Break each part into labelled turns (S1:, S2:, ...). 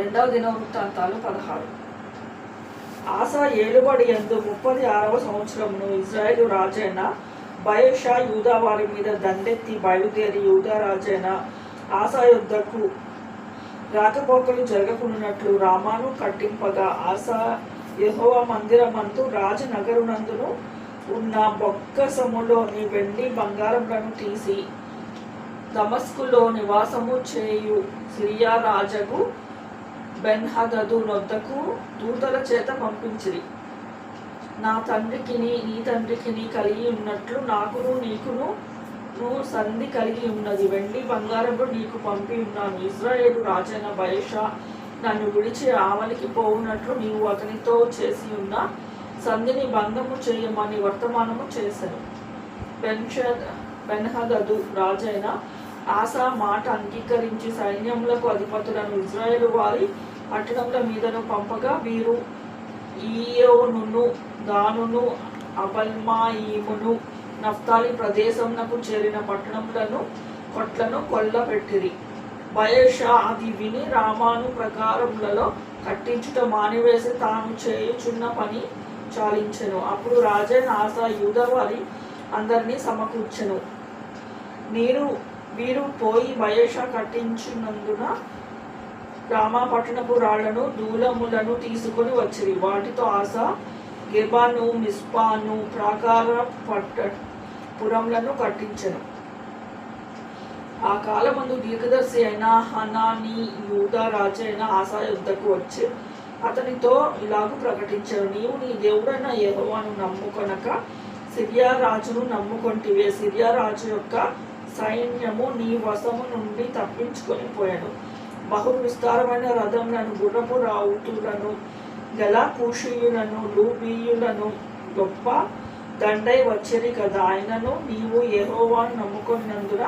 S1: రెండవ దినవృత్తాంతాలు పదహారు. ఆసా ఏలుబడి ఎందు ముప్పది ఆరవ సంవత్సరమును ఇజ్రాయేలు రాజైన బయోషా యూదా వారి మీద దండెత్తి బయలుదేరి యూదా రాజైన ఆసా యుద్ధకు రాకపోకలు జరగకున్నట్లు రామాను కట్టింపగా ఆసా యహోవ మందిరమందు రాజనగరునందును ఉన్న బొక్కసములోని వెండి బంగారములను తీసి దమస్కులో నివాసము చేయు సిరియా రాజకు బెన్హదదు నొద్దకు దూతల చేత పంపించిరి. నా తండ్రికిని నీ తండ్రికిని కలిగి ఉన్నట్లు నాకును నీకును నువ్వు సంధి కలిగి ఉన్నది. వెండి బంగారము నీకు పంపి ఉన్నాను. ఇజ్రాయేలు రాజైన బయషా నన్ను విడిచి ఆవలికి పోవునట్లు నీవు అతనితో చేసి ఉన్న సంధిని భంగము చేయమని వర్తమానము చేశాను. బెన్షద్ బెన్హదదు రాజైన ఆసా మాట అంగీకరించి సైన్యములకు అధిపతులను ఇజ్రాయేలు వారి అట్టడముల మీదను పంపగా వీరు ఈయోనును దానును అబల్మాయిమును నఫ్తాలి ప్రదేశమునకు చేరిన పట్టణములను కొట్లను కొల్లబెట్టిరి. బయషా అది విని రామాను ప్రకారములలో కట్టించుట మానివేసి తాను చేయుచున్న పని చాలించెను. అప్పుడు రాజే నాసా యూద వారి అందరినీ సమకూర్చెను. నీరు వీరు పోయి బయేష కట్టించినందున రామాపట్టణపు రాళ్ళను దూలములను తీసుకొని వచ్చిరి. వాటితో ఆశ గెబాను మిస్పాను ప్రాకార పట్ట పురంలను కట్టించెను. ఆ కాలమందు దీర్ఘదర్శి అయిన హనాని యూదా రాజు అయిన ఆశా యుద్ధకు వచ్చి అతనితో ఇలాగూ ప్రకటించాడు నీవు నీ దేవుడైన యహోవాను నమ్ముకొనక సిరియా రాజును నమ్ముకొంటివే. సిరియా రాజు యొక్క సైన్యము నీ వశము నుండి తప్పించుకొని పోయాను. బహు విస్తారమైన రథములను గుర్రపు రావుతులను గల కూషీయులను లూబీయులను గొప్ప దండై వచ్చిరి కదా. ఆయనను నీవు యెహోవాను నమ్ముకున్నందున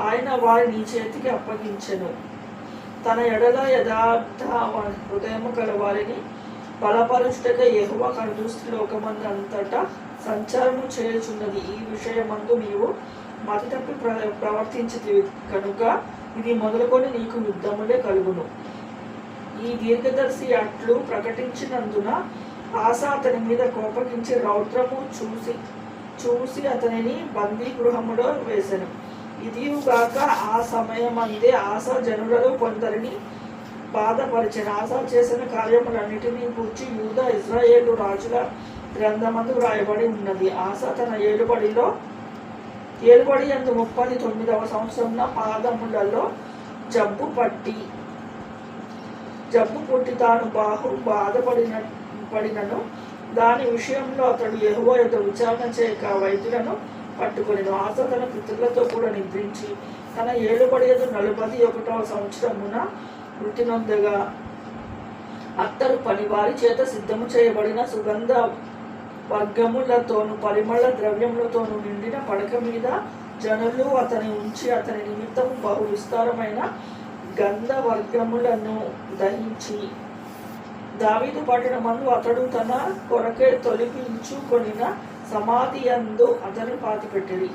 S1: ఆయన వారి నీ చేతికి అప్పగించెను. తన ఎడల యథార్థ హృదయము గల వారిని బలపరుచుటగా ఎహువ కనుదృష్టి లోకమందు అంతటా సంచారము చేయుచున్నది. ఈ విషయమందు నీవు మతి తప్పి ప్ర ప్రవర్తించితివి. కనుక ఇది మొదలుకొని నీకు యుద్ధములే కలుగును. ఈ దీర్ఘదర్శి అట్లు ప్రకటించినందున ఆశ అతని మీద కోపగించి రౌద్రము చూసి చూసి అతనిని బందీ గృహములో వేశాను ఇదిగాక ఆ సమయమందే ఆశ జనులలో కొందరిని బాధపరిచిన. ఆశ చేసిన కార్యములన్నిటినీ కూర్చి యూద ఇజ్రాయేలు రాజుల గ్రంథమందు వ్రాయబడి ఉన్నది. ఆశ తన ఏడుబడిలో ఏలుబడి అందు ముప్పై తొమ్మిదవ సంవత్సరంలో పాదములలో జబ్బు పట్టి జబ్బు పుట్టి తాను బాహు బాధపడిన పడినను. దాని విషయంలో అతడు ఎహువ యొక్క విచారణ చేయక వైద్యులను పట్టుకొని ఆశ తన పితృలతో కూడా నిద్రించి తన ఏలుబడి ఎదు నలభై ఒకటవ సంవత్సరమున మృతి నొందగా అత్తరు పని వారి చేత సిద్ధము చేయబడిన సుగంధ వర్గములతోను పరిమళ ద్రవ్యములతోను నిండిన పడక మీద జనులు అతని ఉంచి అతని నిమిత్తము బహు విస్తారమైన గంధ వర్గములను దహించి దావీదు పట్టణమందు అతడు తన కొరకే తొలగించుకొనిన సమాధి అందు అతని పాతిపెట్టిరి.